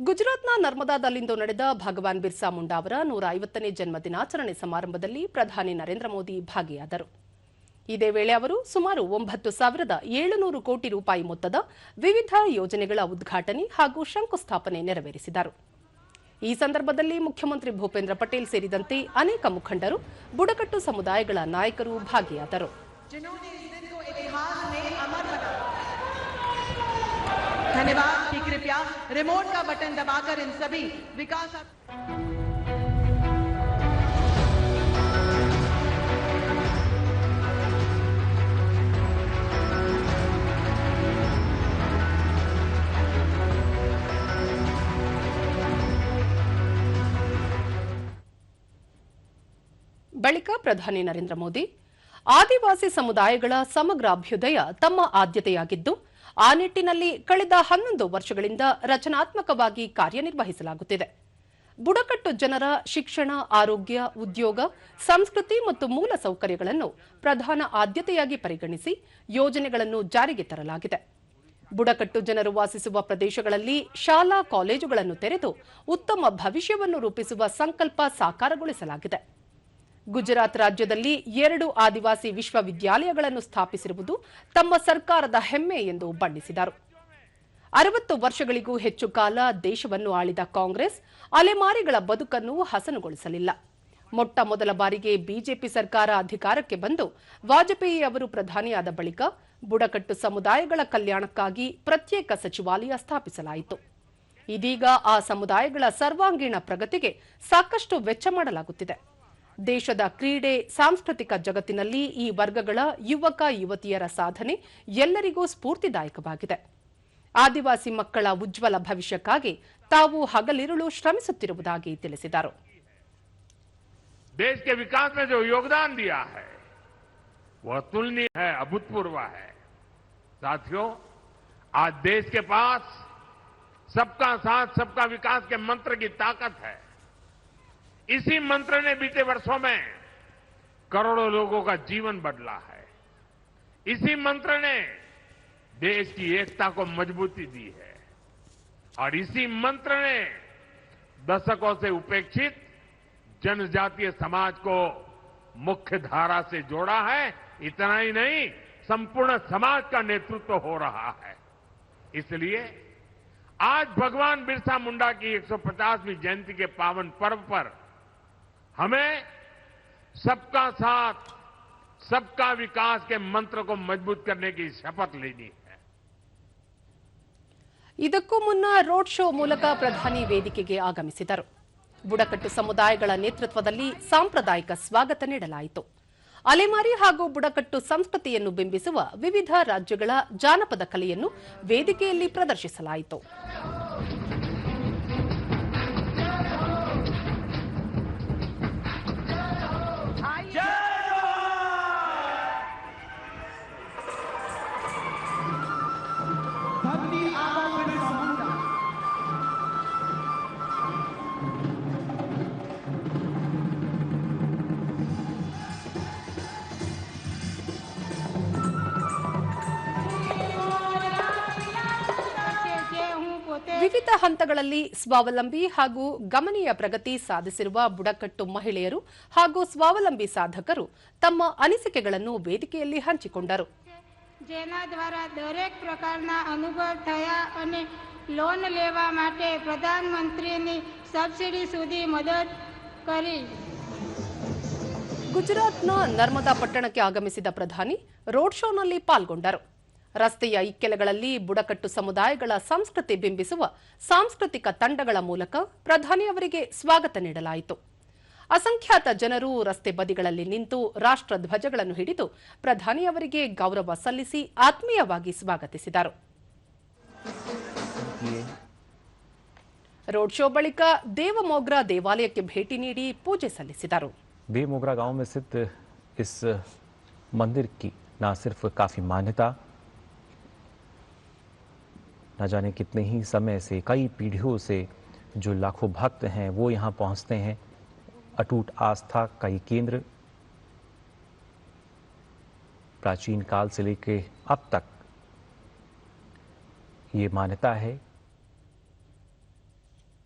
ಗುಜರಾತ್ನ ನರ್ಮದಾದಲ್ಲಿಂದು ನಡೆದ ಭಗವಾನ್ ಬಿರ್ಸಾ ಮುಂಡಾ ಅವರ ನೂರ ಐವತ್ತನೇ ಜನ್ಮ ದಿನಾಚರಣೆ ಸಮಾರಂಭದಲ್ಲಿ ಪ್ರಧಾನಿ ನರೇಂದ್ರ ಮೋದಿ ಭಾಗಿಯಾದರು. ಇದೇ ವೇಳೆ ಅವರು ಸುಮಾರು ಒಂಬತ್ತು ಸಾವಿರದ ಏಳುನೂರು ಕೋಟಿ ರೂಪಾಯಿ ಮೊತ್ತದ ವಿವಿಧ ಯೋಜನೆಗಳ ಉದ್ಘಾಟನೆ ಹಾಗೂ ಶಂಕುಸ್ಥಾಪನೆ ನೆರವೇರಿಸಿದರು. ಈ ಸಂದರ್ಭದಲ್ಲಿ ಮುಖ್ಯಮಂತ್ರಿ ಭೂಪೇಂದ್ರ ಪಟೇಲ್ ಸೇರಿದಂತೆ ಅನೇಕ ಮುಖಂಡರು, ಬುಡಕಟ್ಟು ಸಮುದಾಯಗಳ ನಾಯಕರು ಭಾಗಿಯಾದರು. ಧನ್ಯವಾದ. इस दिन को इतिहास में अमर बना धन्यवाद कि कृपया रिमोट का बटन दबाकर इन सभी विकास ಬಳಿಕ ಪ್ರಧಾನಿ ನರೇಂದ್ರ ಮೋದಿ ಆದಿವಾಸಿ ಸಮುದಾಯಗಳ ಸಮಗ್ರ ಅಭ್ಯುದಯ ತಮ್ಮ ಆದ್ಯತೆಯಾಗಿದ್ದು ಆ ನಿಟ್ಟಿನಲ್ಲಿ ಕಳೆದ ಹನ್ನೊಂದು ವರ್ಷಗಳಿಂದ ರಚನಾತ್ಮಕವಾಗಿ ಕಾರ್ಯನಿರ್ವಹಿಸಲಾಗುತ್ತಿದೆ. ಬುಡಕಟ್ಟು ಜನರ ಶಿಕ್ಷಣ, ಆರೋಗ್ಯ, ಉದ್ಯೋಗ, ಸಂಸ್ಕೃತಿ ಮತ್ತು ಮೂಲ ಸೌಕರ್ಯಗಳನ್ನು ಪ್ರಧಾನ ಆದ್ಯತೆಯಾಗಿ ಪರಿಗಣಿಸಿ ಯೋಜನೆಗಳನ್ನು ಜಾರಿಗೆ ತರಲಾಗಿದೆ. ಬುಡಕಟ್ಟು ಜನರು ವಾಸಿಸುವ ಪ್ರದೇಶಗಳಲ್ಲಿ ಶಾಲಾ, ಕಾಲೇಜುಗಳನ್ನು ತೆರೆದು ಉತ್ತಮ ಭವಿಷ್ಯವನ್ನು ರೂಪಿಸುವ ಸಂಕಲ್ಪ ಸಾಕಾರಗೊಳಿಸಲಾಗಿದೆ. ಗುಜರಾತ್ ರಾಜ್ಯದಲ್ಲಿ ಎರಡು ಆದಿವಾಸಿ ವಿಶ್ವವಿದ್ಯಾಲಯಗಳನ್ನು ಸ್ಥಾಪಿಸಿರುವುದು ತಮ್ಮ ಸರ್ಕಾರದ ಹೆಮ್ಮೆ ಎಂದು ಬಣ್ಣಿಸಿದರು. ಅರವತ್ತು ವರ್ಷಗಳಿಗೂ ಹೆಚ್ಚು ಕಾಲ ದೇಶವನ್ನು ಆಳಿದ ಕಾಂಗ್ರೆಸ್ ಅಲೆಮಾರಿಗಳ ಬದುಕನ್ನು ಹಸನುಗೊಳಿಸಲಿಲ್ಲ. ಮೊಟ್ಟ ಮೊದಲ ಬಾರಿಗೆ ಬಿಜೆಪಿ ಸರ್ಕಾರ ಅಧಿಕಾರಕ್ಕೆ ಬಂದು ವಾಜಪೇಯಿ ಅವರು ಪ್ರಧಾನಿಯಾದ ಬಳಿಕ ಬುಡಕಟ್ಟು ಸಮುದಾಯಗಳ ಕಲ್ಯಾಣಕ್ಕಾಗಿ ಪ್ರತ್ಯೇಕ ಸಚಿವಾಲಯ ಸ್ಥಾಪಿಸಲಾಯಿತು. ಇದೀಗ ಆ ಸಮುದಾಯಗಳ ಸರ್ವಾಂಗೀಣ ಪ್ರಗತಿಗೆ ಸಾಕಷ್ಟು ವೆಚ್ಚ ಮಾಡಲಾಗುತ್ತಿದೆ. ದೇಶದ ಕ್ರೀಡೆ ಸಾಂಸ್ಕೃತಿಕ ಜಗತ್ತಿನಲ್ಲಿ ಈ ವರ್ಗಗಳ ಯುವಕ ಯುವತಿಯರ ಸಾಧನೆ ಎಲ್ಲರಿಗೂ ಸ್ಫೂರ್ತಿದಾಯಕವಾಗಿದೆ ಆದಿವಾಸಿ ಮಕ್ಕಳ ಉಜ್ವಲ ಭವಿಷ್ಯಕ್ಕಾಗಿ ತಾವು ಹಗಲಿರುಳು ಶ್ರಮಿಸುತ್ತಿರುವುದಾಗಿ ತಿಳಿಸಿದರು देश के विकास में जो योगदान दिया है वह तुलनीय है अभूतपूर्व है साथियों आज देश के पास सबका साथ सबका विकास के मंत्र की ताकत है इसी मंत्र ने बीते वर्षों में करोड़ों लोगों का जीवन बदला है। इसी मंत्र ने देश की एकता को मजबूती दी है। और इसी मंत्र ने दशकों से उपेक्षित जनजातीय समाज को मुख्य धारा से जोड़ा है। इतना ही नहीं, संपूर्ण समाज का नेतृत्व हो रहा है। इसलिए आज भगवान बिरसा मुंडा की 150वीं जयंती के पावन पर्व पर हमें सबका साथ सबका विकास के मंत्र को मजबूत करने की शपथ लेनी है ಇದಕ್ಕೂ ಮುನ್ನ ರೋಡ್ ಶೋ ಮೂಲಕ ಪ್ರಧಾನಿ ವೇದಿಕೆಗೆ ಆಗಮಿಸಿದರು ಬುಡಕಟ್ಟು ಸಮುದಾಯಗಳ ನೇತೃತ್ವದಲ್ಲಿ ಸಾಂಪ್ರದಾಯಿಕ ಸ್ವಾಗತ ನೀಡಲಾಯಿತು ಅಲೆಮಾರಿ ಹಾಗೂ ಬುಡಕಟ್ಟು ಸಂಸ್ಕೃತಿಯನ್ನು ಬಿಂಬಿಸುವ ವಿವಿಧ ರಾಜ್ಯಗಳ ಜಾನಪದ ಕಲೆಯನ್ನು ವೇದಿಕೆಯಲ್ಲಿ ಪ್ರದರ್ಶಿಸಲಾಯಿತು ವಿವಿಧ ಹಂತಗಳಲ್ಲಿ ಸ್ವಾವಲಂಬಿ ಹಾಗೂ ಗಮನೀಯ ಪ್ರಗತಿ ಸಾಧಿಸಿರುವ ಬುಡಕಟ್ಟು ಮಹಿಳೆಯರು ಹಾಗೂ ಸ್ವಾವಲಂಬಿ ಸಾಧಕರು ತಮ್ಮ ಅನಿಸಿಕೆಗಳನ್ನು ವೇದಿಕೆಯಲ್ಲಿ ಹಂಚಿಕೊಂಡರು. જેના દ્વારા દરેક પ્રકારના અનુભવ થયા અને લોન લેવા માટે પ્રધાનમંત્રીની સબસિડી સુધી મદદ કરી ಗುಜರಾತ್ನ ನರ್ಮದಾ ಪಟ್ಟಣಕ್ಕೆ ಆಗಮಿಸಿದ ಪ್ರಧಾನಿ ರೋಡ್ ಶೋನಲ್ಲಿ ಪಾಲ್ಗೊಂಡರು ರಸ್ತೆಯ ಇಕ್ಕೆಲೆಗಳಲ್ಲಿ ಬುಡಕಟ್ಟು ಸಮುದಾಯಗಳ ಸಂಸ್ಕೃತಿ ಬಿಂಬಿಸುವ ಸಾಂಸ್ಕೃತಿಕ ತಂಡಗಳ ಮೂಲಕ ಪ್ರಧಾನಿ ಅವರಿಗೆ ಸ್ವಾಗತ ನೀಡಲಾಯಿತು ಅಸಂಖ್ಯಾತ ಜನರು ರಸ್ತೆ ಬದಿಗಳಲ್ಲಿ ನಿಂತು ರಾಷ್ಟ್ರ ಧ್ವಜಗಳನ್ನು ಹಿಡಿದು ಪ್ರಧಾನಿ ಅವರಿಗೆ ಗೌರವ ಸಲ್ಲಿಸಿ ಆತ್ಮೀಯವಾಗಿ ಸ್ವಾಗತಿಸಿದರು ರೋಡ್ ಶೋ ಬಳಿಕ ದೇವಮೋಗ್ರಾ ದೇವಾಲಯಕ್ಕೆ ಭೇಟಿ ನೀಡಿ ಪೂಜೆ ಸಲ್ಲಿಸಿದರು बेमोगरा गांव में स्थित इस मंदिर की ना सिर्फ काफ़ी मान्यता न जाने कितने ही समय से कई पीढ़ियों से जो लाखों भक्त हैं वो यहाँ पहुँचते हैं अटूट आस्था का ये केंद्र प्राचीन काल से लेकर अब तक ये मान्यता है